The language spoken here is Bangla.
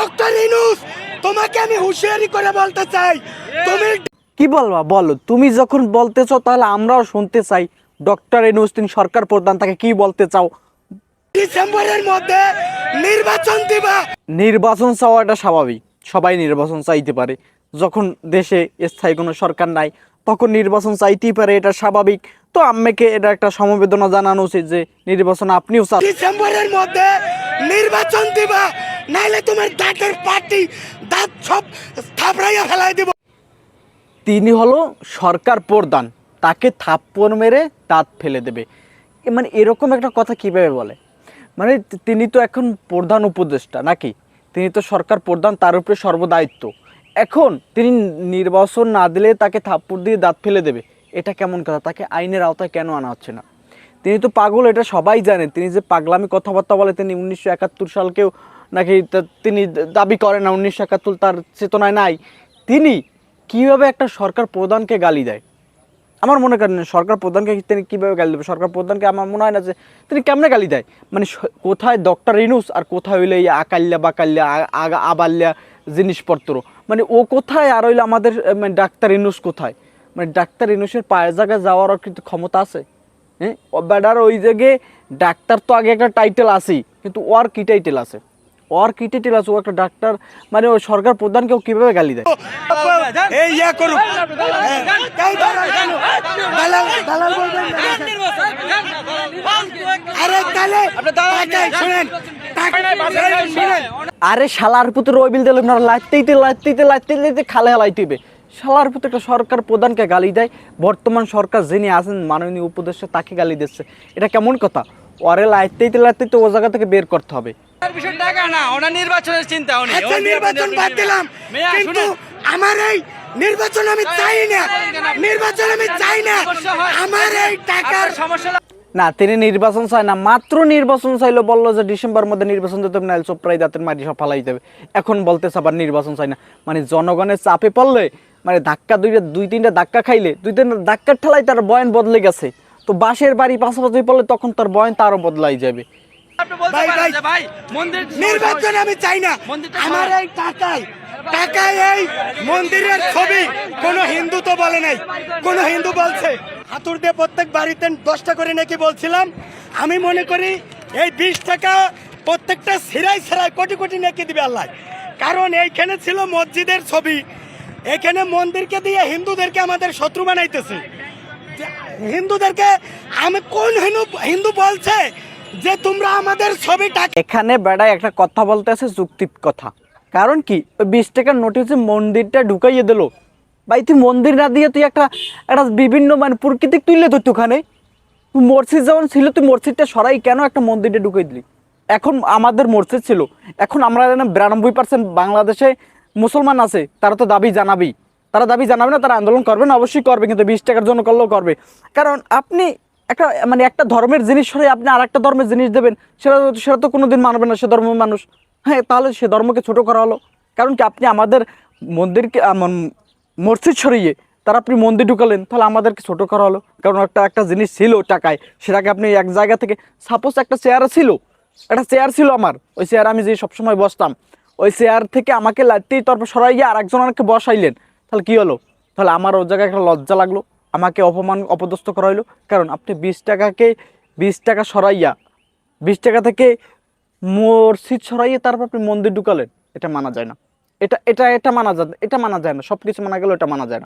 ডক্টর ইনুস তোমাকে আমি হুঁশিয়ারি করে বলতে চাই। তুমি কি বলবা? বলো। তুমি যখন বলতে চাও তাহলে আমরাও শুনতে চাই। ডক্টর এনুস তিনি সরকার প্রধান তাকে কি বলতে চাও? ডিসেম্বরের মধ্যে নির্বাচন দিবা। নির্বাচন চাওয়াটা স্বাভাবিক। সবাই নির্বাচন চাইতে পারে। যখন দেশে স্থায়ী কোনো সরকার নাই তখন নির্বাচন চাইতেই পারে এটা স্বাভাবিক। তো আম্মেকে এটা একটা সমবেদনা জানানো উচিত যে নির্বাচন আপনিও চান। ডিসেম্বরের মধ্যে নির্বাচন দিবা। তিনি হলো সরকার প্রধান। তাকে থাপ্পড় মেরে দাঁত ফেলে দেবে। মানে এরকম একটা কথা কীভাবে বলে? মানে তিনি তো এখন প্রধান উপদেষ্টা নাকি? তিনি তো সরকার প্রধান, তার উপরে সর্বদায়িত্ব। এখন তিনি নির্বাচন না দিলে তাকে থাপ্পড় দিয়ে দাঁত ফেলে দেবে। এটা কেমন কথা? তাকে আইনের আওতায় কেন আনা হচ্ছে না? তিনি তো পাগল, এটা সবাই জানেন তিনি যে পাগলামি কথাবার্তা বলে, তিনি উনিশশো একাত্তর সালকেও নাকি তিনি দাবি করেন না, উনিশশো একাত্তর তার চেতনায় নাই। তিনি কীভাবে একটা সরকার প্রধানকে গালি দেয়? আমার মনে করেন সরকার প্রধানকে তিনি কীভাবে গালি দেবে? সরকার প্রধানকে আমার মনে হয় না যে তিনি কেমনে গালি দেয়? মানে কোথায় ডক্টর ইনুস আর কোথায় হইলে এই আকাল্যা বাকাল্যা, আ- আগা, আবাল্যা জিনিসপত্র? মানে ও কোথায় আর হইলে আমাদের মানে ডাক্তার ইনুস কোথায়? মানে ডাক্তার ইনুসের পায়ের জায়গায় যাওয়ারও কিন্তু ক্ষমতা আছে? হ্যাঁ? বেডার ওই জায়গায় ডাক্তার তো আগে একটা টাইটেল আছেই, কিন্তু ওর কি টাইটেল আছে? ওর কি টাইটেল আছে ও একটা ডাক্তার মানে ওই সরকার প্রধানকেও কীভাবে গালি দেয় এই ইয়া করুক হ্যাঁ। আরে শালার পুত্র রবিল দিল না লাইতেইতে লাইতেইতে লাইতেইতে খালে হালাইতেবে শালার পুত্র একটা সরকার প্রধানকে গালি দেয় বর্তমান সরকার যিনি আছেন মাননীয় উপদেষ্টা তাকে গালি দিচ্ছে এটা কেমন কথা ওরে লাইতেইতে লাইতেইতে ও জায়গা থেকে বের করতে হবে টাকা না ওনার নির্বাচনের চিন্তা উনি আচ্ছা নির্বাচন বাদ দিলাম। কিন্তু আমার এই নির্বাচন আমি চাই না। নির্বাচন আমি চাই না। আমার এই টাকার সমস্যা না- তিনি নির্বাচন চায় না মাত্র নির্বাচন চাইলো বলল যে ডিসেম্বর মধ্যে নির্বাচন দিতে নাহলে চোপড়াই দাঁতের মাটি সব ফালাই দেবে। এখন বলতেছে আবার নির্বাচন চাই না। মানে জনগণের চাপে পড়লে মানে ধাক্কা দুইটা দুই তিনটা ধাক্কা খাইলে দুই তিনটা ধাক্কার ঠেলায় তার বয়ন বদলে গেছে। তো বাসের বাড়ি পাশাপাশি পড়লে তখন তার বয়ন তারও বদলাই যাবে। নির্বাচন আমি চাই না। আমার এই টাকায় টাকায় এই মন্দিরের ছবি কোন হিন্দু তো বলে নাই। কোন হিন্দু বলছে হাতুর দিয়ে প্রত্যেক বাড়িতে দশটা করে নাকি বলছিলাম। আমি মনে করি এই বিশ টাকা প্রত্যেকটা সিরাই সিরাই কোটি কোটি নাকি দিবে আল্লাহ। কারণ এইখানে ছিল মসজিদের ছবি। এখানে মন্দিরকে দিয়ে হিন্দুদেরকে আমাদের শত্রু বানাইতেছে। হিন্দুদেরকে আমি কোন হিন্দু হিন্দু বলছে যে তোমরা আমাদের ছবিটা এখানে বেড়ায় একটা কথা বলতে আছে যুক্তির কথা। কারণ কি? ওই বিশ টাকার নোটিশে মন্দিরটা ঢুকাইয়ে দিল। ভাই, তুই মন্দির না দিয়ে তুই একটা একটা বিভিন্ন মানে প্রকৃতিক তুললে তো ওখানে। তুই মসজিদ যেমন ছিল, তুই মসজিদটা সরাই কেন একটা মন্দিরটা ঢুকাই দিলি? এখন আমাদের মসজিদ ছিল। এখন আমরা বিরানব্বই পার্সেন্ট বাংলাদেশে মুসলমান আছে। তারা তো দাবি জানাবেই। তারা দাবি জানাবে না, তারা আন্দোলন করবে না, অবশ্যই করবে। কিন্তু বিশ টাকার জন্য করলেও করবে। কারণ আপনি একটা মানে একটা ধর্মের জিনিস সরে আপনি আর একটা ধর্মের জিনিস দেবেন, সেটা সেটা তো কোনোদিন মানবে না সে ধর্মের মানুষ। হ্যাঁ তাহলে সে ধর্মকে ছোট করা হলো। কারণ কি আপনি আমাদের মন্দিরকে মসজিদ সরিয়ে তার আপনি মন্দির ঢুকালেন, তাহলে আমাদেরকে ছোট করা হলো। কারণ একটা একটা জিনিস ছিল টাকায়, সেটাকে আপনি এক জায়গা থেকে সাপোজ একটা চেয়ার ছিল, একটা চেয়ার ছিল আমার, ওই চেয়ার আমি যে সবসময় বসতাম, ওই চেয়ার থেকে আমাকে লাইতেই তারপর সরাইয়া আর একজন বসাইলেন, তাহলে কী হলো? তাহলে আমার ওই জায়গায় একটা লজ্জা লাগল। আমাকে অপমান, অপদস্থ করা হইল। কারণ আপনি বিশ টাকাকে, বিশ টাকা সরাইয়া, বিশ টাকা থেকে মসজিদ সরাইয়ে তারপর আপনি মন্দির ঢুকালেন, এটা মানা যায় না। এটা এটা এটা মানা যায় এটা মানা যায় না সব কিছু মানা গেলেও এটা মানা যায় না।